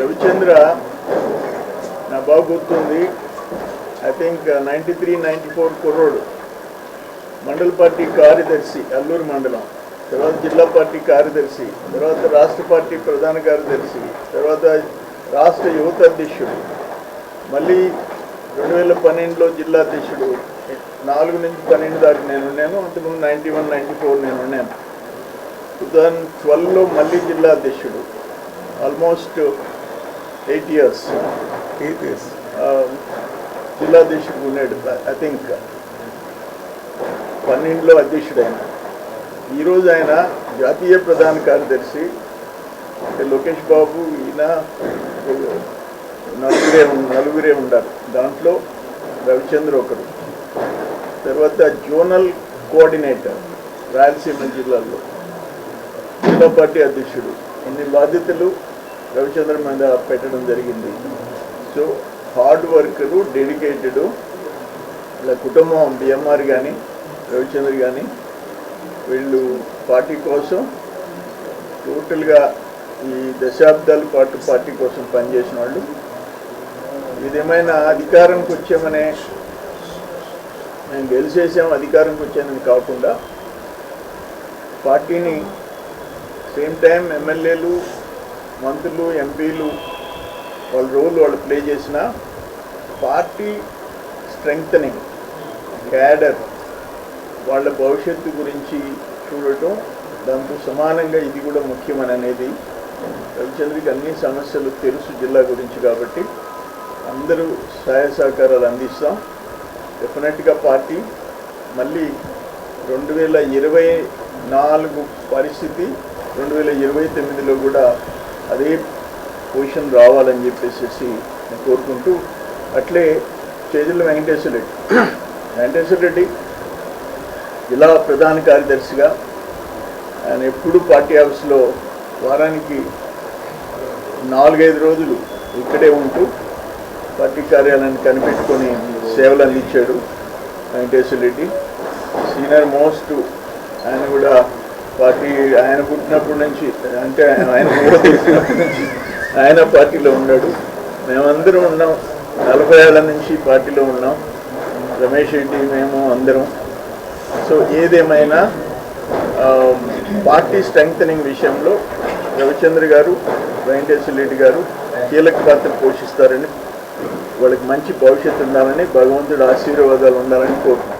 రవిచంద్ర నా బాగా గుర్తుంది. I think ninety three ninety four కుర్రోడు. మండల పార్టీ కార్యదర్శి అల్లూరు మండలం. తర్వాత జిల్లా పార్టీ కార్యదర్శి తర్వాత రాష్ట్ర పార్టీ ప్రధాన కార్యదర్శి తర్వాత రాష్ట్ర యువత అధ్యక్షుడు. మళ్ళీ రెండు వేల పన్నెండులో జిల్లా అధ్యక్షుడు. నాలుగు నుంచి పన్నెండు దాకా నేను ఉన్నాను అంతకుముందు నైంటీ వన్ నైంటీ ఫోర్ నేను ఉన్నాను టూ థౌజండ్ ట్వెల్వ్లో మళ్ళీ జిల్లా అధ్యక్షుడు. ఆల్మోస్ట్ ఎయిట్ ఇయర్స్ జిల్లా అధ్యక్షుడు ఉన్నాడు ఐ థింక్ పన్నెండులో అధ్యక్షుడు ఆయన ఈరోజు ఆయన జాతీయ ప్రధాన కార్యదర్శి లోకేష్ బాబు ఈయన నలుగురే నలుగురే ఉండాలి. దాంట్లో రవిచంద్ర ఒకరు తర్వాత జోనల్ కోఆర్డినేటర్ రాయలసీమ జిల్లాలో. జిల్లా పార్టీ అధ్యక్షుడు. ఇన్ని బాధ్యతలు? రవిచంద్ర మీద పెట్టడం జరిగింది. సో హార్డ్ వర్కరు డెడికేటెడ్ ఇలా కుటుంబం బిఎంఆర్ కానీ రవిచంద్ర కానీ వీళ్ళు పార్టీ కోసం టోటల్గా ఈ దశాబ్దాల పాటు పార్టీ కోసం పనిచేసిన వాళ్ళు. ఇదేమైనా అధికారంకి వచ్చామనే మేము గెలిచేసాం అధికారంకి వచ్చానని కాకుండా పార్టీని సేమ్ టైం ఎమ్మెల్యేలు మంత్రులు ఎంపీలు వాళ్ళ రోల్ వాళ్ళు ప్లే చేసిన పార్టీ స్ట్రెంగ్తనింగ్ క్యాడర్ వాళ్ళ భవిష్యత్తు గురించి చూడటం దాంతో సమానంగా ఇది కూడా ముఖ్యమని అనేది రవిచంద్రకి అన్ని సమస్యలు తెలుసు జిల్లా గురించి కాబట్టి అందరూ సహాయ సహకారాలు అందిస్తాం. డెఫినెట్గా పార్టీ మళ్ళీ రెండు వేల ఇరవై నాలుగు పరిస్థితి రెండు వేల ఇరవై తొమ్మిదిలో కూడా అదే పొజిషన్ రావాలని చెప్పేసి నేను కోరుకుంటూ అట్లే చేజుల వెంకటేశ్వర రెడ్డి. వెంకటేశ్వర రెడ్డి జిల్లా ప్రధాన కార్యదర్శిగా ఆయన ఎప్పుడు పార్టీ ఆఫీస్లో వారానికి నాలుగైదు రోజులు ఇక్కడే ఉంటూ పార్టీ కార్యాలయాన్ని కనిపెట్టుకొని సేవలు అందించాడు వెంకటేశ్వర రెడ్డి. సీనియర్ మోస్ట్ ఆయన కూడా పార్టీ ఆయన పుట్టినప్పటి నుంచి అంటే ఆయన ఆయన పార్టీలో ఉన్నాడు. మేమందరం ఉన్నాం. నలభై ఏళ్ళ నుంచి పార్టీలో ఉన్నాం. రమేష్ రెడ్డి మేము అందరం. సో ఏదేమైనా పార్టీ స్ట్రెంగ్తనింగ్ విషయంలో రవిచంద్ర గారు వెంకటేశ్వర రెడ్డి గారు కీలక పాత్ర పోషిస్తారని వాళ్ళకి మంచి భవిష్యత్తు ఉండాలని భగవంతుడు ఆశీర్వాదాలు ఉండాలని కోరుకుంటున్నాను